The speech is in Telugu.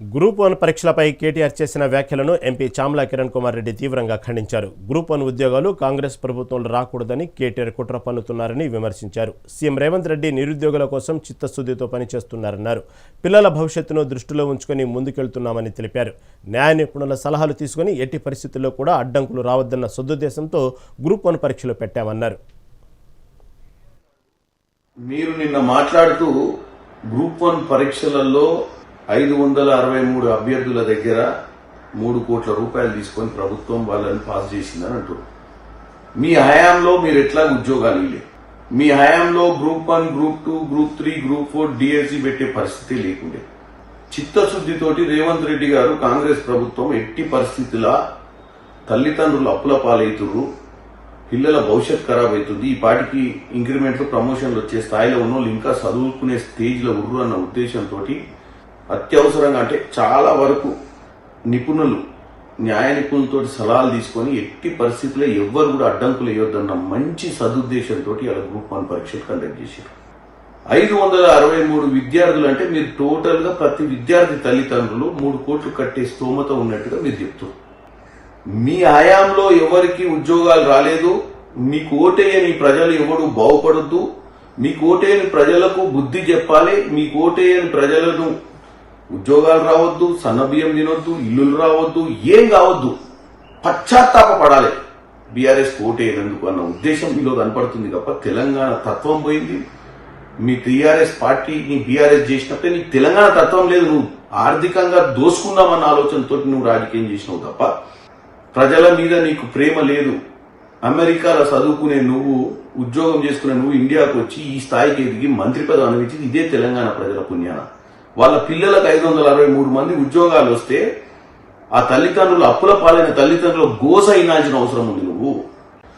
గ్రూప్ వన్ పరీక్షలపై కేటీఆర్ చేసిన వ్యాఖ్యలను ఎంపీ చామ్లా కిరణ్ కుమార్ రెడ్డి తీవ్రంగా ఖండించారు. గ్రూప్ వన్ ఉద్యోగాలు కాంగ్రెస్ ప్రభుత్వంలో రాకూడదని కేటీఆర్ కుట్ర పన్నుతున్నారని విమర్శించారు. సీఎం రేవంత్ రెడ్డి నిరుద్యోగుల కోసం చిత్తశుద్ధితో పనిచేస్తున్నారన్నారు. పిల్లల భవిష్యత్తును దృష్టిలో ఉంచుకొని ముందుకెళ్తున్నామని తెలిపారు. న్యాయ నిపుణుల సలహాలు తీసుకుని ఎట్టి పరిస్థితుల్లో కూడా అడ్డంకులు రావద్దన్న సదుద్దేశంతో గ్రూప్ వన్ పరీక్షలు పెట్టామన్నారు. మీరు నిన్న మాట్లాడుతూ గ్రూప్ వన్ పరీక్షలలో ఐదు వందల అరవై మూడు అభ్యర్థుల దగ్గర మూడు కోట్ల రూపాయలు తీసుకొని ప్రభుత్వం వాళ్ళని పాస్ చేసిందని అంటారు మీ హయాంలో మీరు ఎట్లా ఉద్యోగాలు ఇల్లే మీ హయాంలో group one group two group three group four DSC పెట్టే పరిస్థితి లేకుండే. చిత్తశుద్ధితోటి రేవంత్ రెడ్డి గారు కాంగ్రెస్ ప్రభుత్వం ఎట్టి పరిస్థితుల తల్లిదండ్రులు అప్పుల పాలైతుర్రు పిల్లల భవిష్యత్ ఖరాబ్ అవుతుంది ఈ పాటికి ఇంక్రిమెంట్లు ప్రమోషన్లు వచ్చే స్థాయిలో ఉన్నోళ్ళు ఇంకా చదువుకునే స్టేజ్లో ఉర్రు అన్న ఉద్దేశంతో అత్యవసరంగా అంటే చాలా వరకు నిపుణులు న్యాయ నిపుణులతో సలహాలు తీసుకొని ఎట్టి పరిస్థితుల్లో ఎవ్వరు కూడా అడ్డంకులు వేయొద్దన్న మంచి సదుద్దేశంతో వాళ్ళ గ్రూప్ వన్ పరీక్షలు కండక్ట్ చేశారు. ఐదు వందల అరవై మూడు విద్యార్థులు అంటే మీరు టోటల్గా ప్రతి విద్యార్థి తల్లిదండ్రులు మూడు కోట్లు కట్టే స్తోమత ఉన్నట్టుగా మీరు చెప్తారు మీ ఆయాంలో ఎవరికి ఉద్యోగాలు రాలేదు మీకు ఓటేయని ప్రజలు ఎవరు బాగుపడద్దు మీకు ఓటేయని ప్రజలకు బుద్ధి చెప్పాలి మీకు ఓటేయని ప్రజలను ఉద్యోగాలు రావద్దు సన్నబియ్యం తినొద్దు ఇల్లులు రావద్దు ఏం కావద్దు. పశ్చాత్తాప పడాలి బీఆర్ఎస్ ఓటేయనందుకు అన్న ఉద్దేశం మీలో కనపడుతుంది తప్ప తెలంగాణ తత్వం పోయింది. మీ టీఆర్ఎస్ పార్టీని బీఆర్ఎస్ చేసినప్పుడే నీకు తెలంగాణ తత్వం లేదు. నువ్వు ఆర్థికంగా దోసుకుందామన్న ఆలోచనతో నువ్వు రాజకీయం చేసినావు తప్ప ప్రజల మీద నీకు ప్రేమ లేదు. అమెరికాలో చదువుకునే నువ్వు ఉద్యోగం చేసుకునే నువ్వు ఇండియాకు వచ్చి ఈ స్థాయికి ఎదిగి మంత్రి పదవి అనిపించింది ఇదే తెలంగాణ ప్రజల పుణ్యాన. వాళ్ళ పిల్లలకు ఐదు వందల అరవై మూడు మంది ఉద్యోగాలు వస్తే ఆ తల్లిదండ్రులు అప్పుల పాలైన తల్లిదండ్రులు గోస అయినాల్సిన అవసరం ఉంది నువ్వు.